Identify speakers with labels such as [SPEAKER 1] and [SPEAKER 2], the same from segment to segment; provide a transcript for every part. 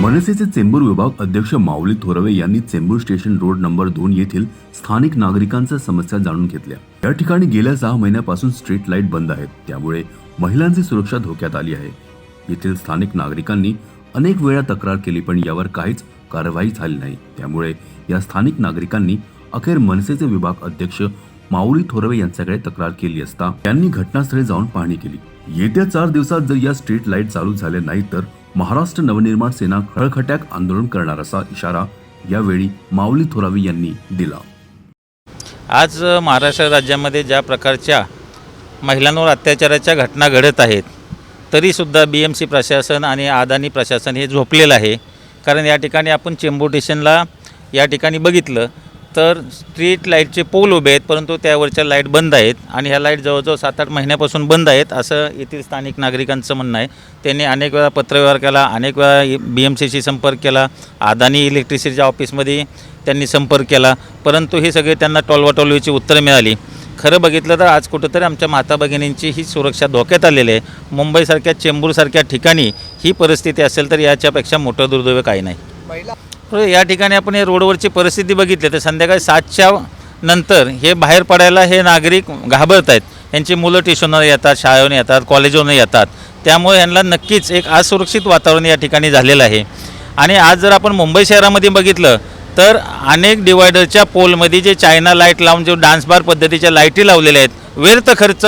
[SPEAKER 1] मनसेचे चेंबूर विभाग अध्यक्ष माऊली थोरवे यांनी चेंबूर स्टेशन रोड नंबर दोन येथील स्थानिक नागरिकांच्या समस्या जाणून घेतल्या. या ठिकाणी गेल्या सहा महिन्यापासून स्ट्रीट लाइट बंद आहेत. त्यामुळे महिलांची सुरक्षा धोक्यात आली आहे. येथील स्थानिक नागरिकांनी अनेक वेळा तक्रार केली पण यावर काहीच कारवाई झाली नाही. त्यामुळे या स्थानिक नागरिकांनी अखेर मनसेचे विभाग अध्यक्ष माऊली थोरवे यांच्याकडे तक्रार केली असता त्यांनी घटनास्थळी जाऊन पाहणी केली. येत्या चार दिवसात जर या स्ट्रीट लाइट चालू झाले नाही तर महाराष्ट्र नवनिर्माण सेना खळखट्याक आंदोलन करणार असा इशारा यावेळी माऊली थोरावी यांनी दिला.
[SPEAKER 2] आज महाराष्ट्र राज्यामध्ये ज्या प्रकारच्या महिलांवर अत्याचाराच्या घटना घडत आहेत तरीसुद्धा बी एम सी प्रशासन आणि अदानी प्रशासन हे झोपलेलं आहे. कारण या ठिकाणी आपण चेंबूर स्टेशनला या ठिकाणी बघितलं तर स्ट्रीट लाईटचे पोल उभे आहेत परंतु त्यावरच्या लाइट बंद आहेत आणि ह्या लाइट जवळजवळ सात आठ महिन्यापासून बंद आहेत असं येथील स्थानिक नागरिकांचं म्हणणं आहे. त्यांनी अनेक वेळा पत्रव्यवहार केला अनेक वेळा बी एम सीशी संपर्क केला अदानी इलेक्ट्रिसिटीच्या ऑफिसमध्ये त्यांनी संपर्क केला परंतु हे सगळे त्यांना टोलवाटोलवीची उत्तरं मिळाली. खरं बघितलं तर आज कुठंतरी आमच्या माता भगिनींची ही सुरक्षा धोक्यात आलेली आहे. मुंबईसारख्या चेंबूरसारख्या ठिकाणी ही परिस्थिती असेल तर याच्यापेक्षा मोठं दुर्दैव काही नाही. तर या ठिकाणी आपण हे रोडवरची परिस्थिती बघितली. तर संध्याकाळी सातच्या नंतर हे बाहेर पडायला हे नागरिक घाबरत आहेत यांची मुलं ट्युशनवर येतात शाळेवर येतात कॉलेजवरून येतात. त्यामुळे यांना नक्कीच एक असुरक्षित वातावरण या ठिकाणी झालेलं आहे. आणि आज जर आपण मुंबई शहरामध्ये बघितलं तर अनेक डिवायडरच्या पोलमध्ये जे चायना लाइट लावून जो डान्स बार पद्धतीच्या लाईटी लावलेल्या आहेत व्यर्थ खर्च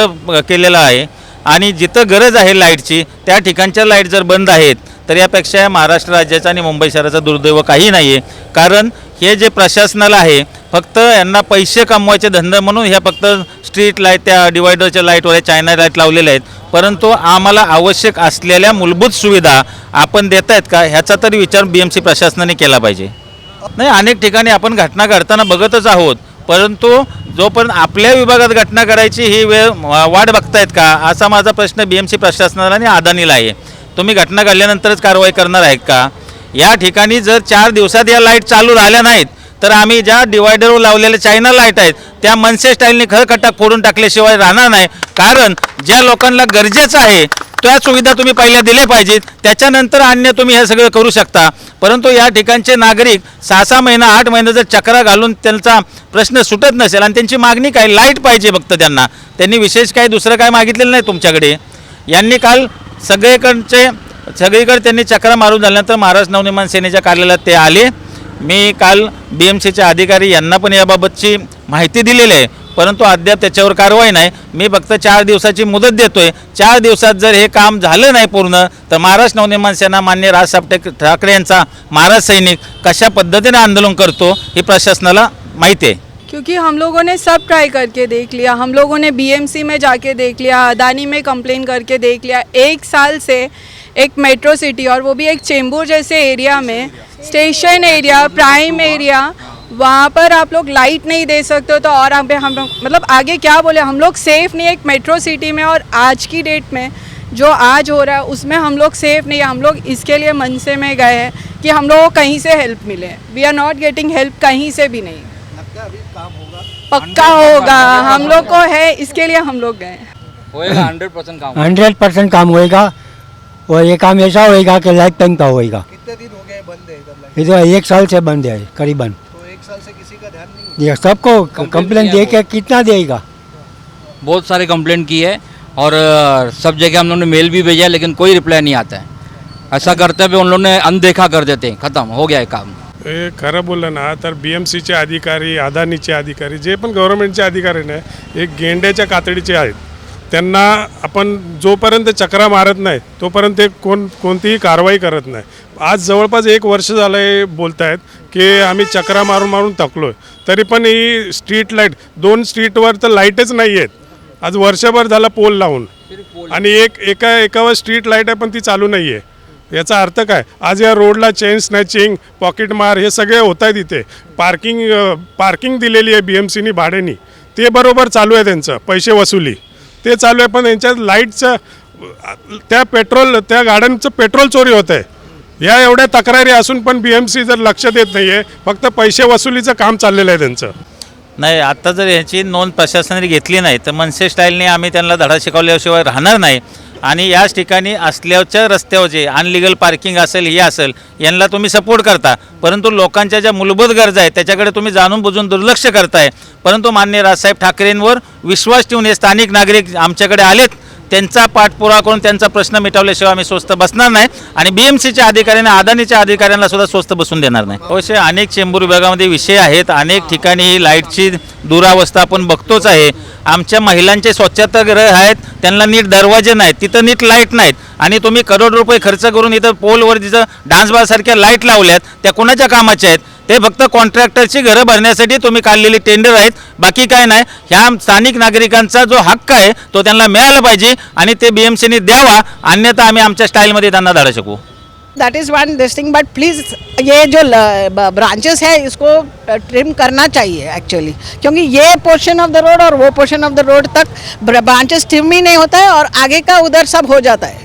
[SPEAKER 2] केलेला आहे. आणि जिथं गरज आहे लाईटची त्या ठिकाणच्या लाइट जर बंद आहेत तर यापेक्षा महाराष्ट्र राज्याचा आणि मुंबई शहराचा दुर्दैव काही नाही आहे कारण हे जे प्रशासनाला आहे फक्त यांना पैसे कमवायचे धंदे म्हणून ह्या फक्त स्ट्रीट लाइट त्या डिवायडरच्या लाईटवर चायना लाइट लावलेल्या आहेत. परंतु आम्हाला आवश्यक असलेल्या मूलभूत सुविधा आपण देत आहेत का ह्याचा तरी विचार बी एम सी प्रशासनाने केला पाहिजे. नाही अनेक ठिकाणी आपण घटना घडताना बघतच आहोत. परंतु जोपर्यंत आपल्या विभागात घटना घडायची ही वेळ वाट बघतायत का असा माझा प्रश्न बी एम सी प्रशासनाला आणि अदानीला आहे. तुम्ही घटना घडल्यानंतरच कारवाई करणार आहेत का? या ठिकाणी जर चार दिवसात या लाइट चालू राहिल्या नाहीत तर आम्ही ज्या डिवायडरवर लावलेल्या चायना लाइट आहेत त्या मनसे स्टाईलने खळखटाक फोडून टाकल्याशिवाय राहणार नाही. कारण ज्या लोकांना गरजेचं आहे त्या सुविधा तुम्ही पहिल्या दिल्या पाहिजेत. त्याच्यानंतर अन्य तुम्ही हे सगळं करू शकता. परंतु या ठिकाणचे नागरिक सहा सहा महिना आठ महिना जर चक्रा घालून त्यांचा प्रश्न सुटत नसेल आणि त्यांची मागणी काय? लाइट पाहिजे फक्त त्यांना. त्यांनी विशेष काही दुसरं काय मागितलेलं नाही तुमच्याकडे. यांनी काल सगळीकडचे सगळीकडे त्यांनी चक्रा मारून झाल्यानंतर महाराष्ट्र नवनिर्माण सेनेच्या कार्यालयात ते आले. मी काल बी एम सीचे अधिकारी यांना पण याबाबतची माहिती दिलेली आहे. परंतु अद्याप त्याच्यावर कारवाई नाही. मी फक्त चार दिवसाची मुदत देतोय. चार दिवसात जर हे काम झालं नाही पूर्ण तर महाराष्ट्र नवनिर्माण सेना मान्य राजसाहेब ठाक- ठाकरे यांचा महाराज सैनिक कशा पद्धतीने आंदोलन करतो हे प्रशासनाला माहिती आहे.
[SPEAKER 3] क्योंकि हम लोगों ने सब ट्राई करके देख लिया। हम लोगों ने बीएमसी में जाके देख लिया, अदानी में कंप्लेन करके देख लिया। एक साल से एक मेट्रो सिटी और वो भी एक चेंबूर जैसे एरिया में स्टेशन एरिया प्राइम एरिया वहाँ पर आप लोग लाइट नहीं दे सकते तो और हम हम मतलब आगे क्या बोले? हम लोग सेफ़ नहीं एक मेट्रो सिटी में और आज की डेट में जो आज हो रहा है, उसमें हम लोग सेफ़ नहीं हम लोग इसके लिए मनसे में गए हैं कि हम लोगों को कहीं से हेल्प मिले। We are not getting help कहीं से भी नहीं। पक्का होगा। हम लोग को है इसके लिए हम लोग गए।
[SPEAKER 4] होएगा हंड्रेड परसेंट काम
[SPEAKER 5] हंड्रेड परसेंट काम होएगा और ये काम ऐसा होएगा कि लाइफ टाइम का होएगा।
[SPEAKER 6] कितने दिन हो गए बंद है इधर
[SPEAKER 5] ये तो एक साल से बंद है करीबन।
[SPEAKER 6] तो एक साल से किसी का ध्यान नहीं
[SPEAKER 5] ये सबको कंप्लेन दे के कितना देगा?
[SPEAKER 4] बहुत सारे कंप्लेंट की है और सब जगह हम लोगों ने मेल भी भेजा है लेकिन कोई रिप्लाई नहीं आता है। ऐसा करते हुए उन लोगों ने अनदेखा कर देते हैं खत्म हो गया है काम।
[SPEAKER 7] हे खरं बोललं ना तर बी एम सीचे अधिकारी अदानीचे अधिकारी जे पण गव्हर्नमेंटचे अधिकारी ना एक गेंड्याच्या कातडीचे आहेत. त्यांना आपण जोपर्यंत चक्रा मारत नाही तोपर्यंत ते कोण कोणतीही कारवाई करत नाही. आज जवळपास एक वर्ष झालं आहे बोलत आहेत की आम्ही चक्रा मारून मारून थकलो आहे तरी पण ही स्ट्रीट लाइट दोन स्ट्रीटवर तर लाईटच नाही आहेत आज वर्षभर झाला पोल लावून. आणि एक एका एकावर स्ट्रीट लाइट आहे पण ती चालू नाही आहे याचा अर्थ काय? आज या रोडला चेन स्नॅचिंग पॉकेट मार हे सगळे होत आहेत इथे पार्किंग पार्किंग दिलेली आहे बी एम सीनी भाड्यानी. ते बरोबर चालू आहे त्यांचं पैसे वसुली. ते चालू आहे पण यांच्यात लाईटचं त्या पेट्रोल त्या गाड्यांचं पेट्रोल चोरी होत आहे या एवढ्या तक्रारी असून पण बी एम सी जर लक्ष देत नाही आहे फक्त पैसे वसुलीचं काम चाललेलं आहे त्यांचं.
[SPEAKER 2] नाही आत्ता जर ह्याची नोंद प्रशासनाने घेतली नाही तर मनसे स्टाईलने आम्ही त्यांना धडा शिकवल्याशिवाय राहणार नाही. आणि याच ठिकाणी असल्याच्या रस्त्यावर जे अनलिगल पार्किंग असेल हे असेल यांना तुम्ही सपोर्ट करता. परंतु लोकांच्या ज्या मूलभूत गरजा आहेत त्याच्याकडे तुम्ही जाणून बुजून दुर्लक्ष करताय. परंतु मान्य राजसाहेब ठाकरेंवर विश्वास ठेवून हे स्थानिक नागरिक आमच्याकडे आलेत. त्यांचा पाठपुरावा करून त्यांचा प्रश्न मिटवल्याशिवाय आम्ही स्वस्त बसणार नाही. आणि बी एम सीच्या अधिकाऱ्यांना अदानीच्या अधिकाऱ्यांना सुद्धा स्वस्त बसून देणार नाही. अवश्य अनेक चेंबूर विभागामध्ये विषय आहेत. अनेक ठिकाणी ही लाईटची दुरावस्था आपण बघतोच आहे. आमच्या महिलांचे स्वच्छतागृह आहेत. त्यांना नीट दरवाजे नाहीत. तिथं नीट लाइट नाहीत. आणि तुम्ही करोड रुपये खर्च करून इथं पोलवर तिथं डान्स बारसारख्या लाइट लावल्यात. त्या कोणाच्या कामाच्या आहेत? हे फक्त कॉन्ट्रॅक्टरची घरं भरण्यासाठी तुम्ही काढलेली टेंडर आहेत. बाकी काय नाही. ह्या स्थानिक नागरिकांचा जो हक्क आहे तो त्यांना मिळाला पाहिजे आणि ते बी एम सीने द्यावा. अन्यथा आम्ही आमच्या स्टाईलमध्ये त्यांना धाडू शकू.
[SPEAKER 8] That is one this thing but please ये जो ब्रांचेस है इसको ट्रिम करना चाहिए एक्चुअली क्योंकि ये पोर्शन ऑफ द रोड और वो पोर्शन ऑफ द रोड तक ब्रांचेस ट्रिम ही नहीं होता है और आगे का उधर सब हो जाता है।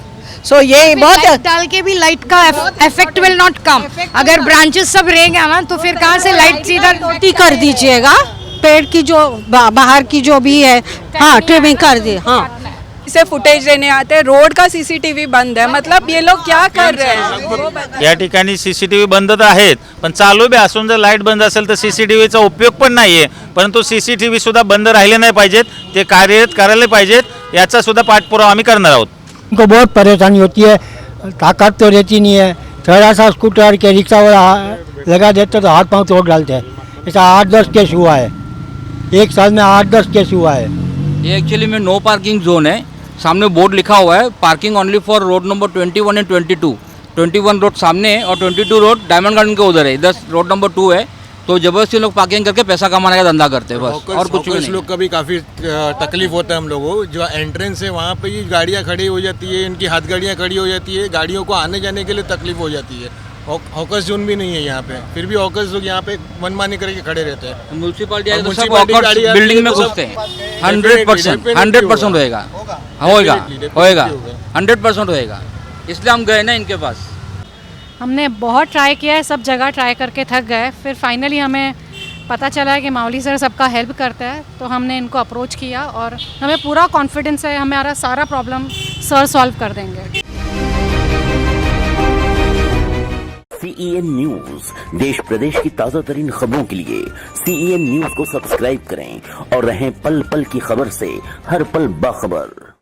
[SPEAKER 8] सो ये बहुत
[SPEAKER 9] डाल के भी लाइट का इफेक्ट विल नॉट कम अगर ब्रांचेस सब रहेंगे ना तो फिर कहाँ से लाइट सीधा
[SPEAKER 10] कटौती कर दीजिएगा? पेड़ की जो बा- बाहर की जो भी है हाँ ट्रिमिंग कर दी हाँ।
[SPEAKER 3] इसे फुटेज देने आते हैं। रोड का सीसीटीवी बंद है। मतलब ये लोग क्या कर रहे हैं।
[SPEAKER 2] या ठिकाणी सी सी टी व्ही बंद तर आहेत पण चालू बी. असून जर लाइट बंद असेल तर सी सी टी व्हीचा उपयोग पण नाही आहे परंतु सी सी टी व्ही सुद्धा बंद राहिले नाही पाहिजेत. ते कार्यरत करायला पाहिजेत. याचा सुद्धा पाठपुरावा आम्ही करणार आहोत.
[SPEAKER 5] उनको बहुत परेशानी होती है, ताकत तो रहती नहीं है। थोड़ा सा स्कूटर के रिक्शा वाला लगा देते तो हाथ पाँव तोड़ डालते हैं। ऐसा आठ दस केस हुआ है। एक साल में आठ दस केस हुआ है।
[SPEAKER 4] ये एक्चुअली में नो पार्किंग जोन है। सामने बोर्ड लिखा हुआ है parking only for road number twenty one and twenty two twenty one road सामने है और twenty two road diamond garden के उधर है। इधर रोड नंबर टू है। तो ज़बरदस्ती लोग पार्किंग करके पैसा कमाने का धंधा करते हैं बस। और कुछ भी
[SPEAKER 6] लोग का भी काफ़ी तकलीफ़ होता है हम लोगों को। जो एंट्रेंस है वहाँ पे ही गाड़ियाँ खड़ी हो जाती है इनकी हाथ गाड़ियाँ खड़ी हो जाती है गाड़ियों को आने जाने के लिए तकलीफ़ हो जाती है। हॉकर्स जोन भी नहीं है यहाँ पे। फिर भी हॉकर्स लोग यहाँ पे मनमानी करके खड़े रहते हैं।
[SPEAKER 4] म्यूनसिपालिटी तो सब
[SPEAKER 6] है
[SPEAKER 4] बिल्डिंग में
[SPEAKER 6] तो
[SPEAKER 4] घुसते हैं। हंड्रेड परसेंट हंड्रेड परसेंट
[SPEAKER 6] होगा।
[SPEAKER 4] होएगा।
[SPEAKER 6] होगा।
[SPEAKER 4] होएगा होएगा। हंड्रेड परसेंट होएगा। इसलिए हम गए ना इनके पास।
[SPEAKER 9] हमने बहुत ट्राई किया है, सब जगह ट्राई करके थक गए फिर फाइनली हमें पता चला है कि माउली सर सबका हेल्प करता है तो हमने इनको अप्रोच किया और हमें पूरा कॉन्फिडेंस है, हमारा सारा प्रॉब्लम सर सॉल्व कर देंगे।
[SPEAKER 11] सीईएन न्यूज़ देश प्रदेश की ताज़ा तरीन खबरों के लिए सीईएन न्यूज़ को सब्सक्राइब करें और रहें पल पल की खबर से हर पल बाखबर।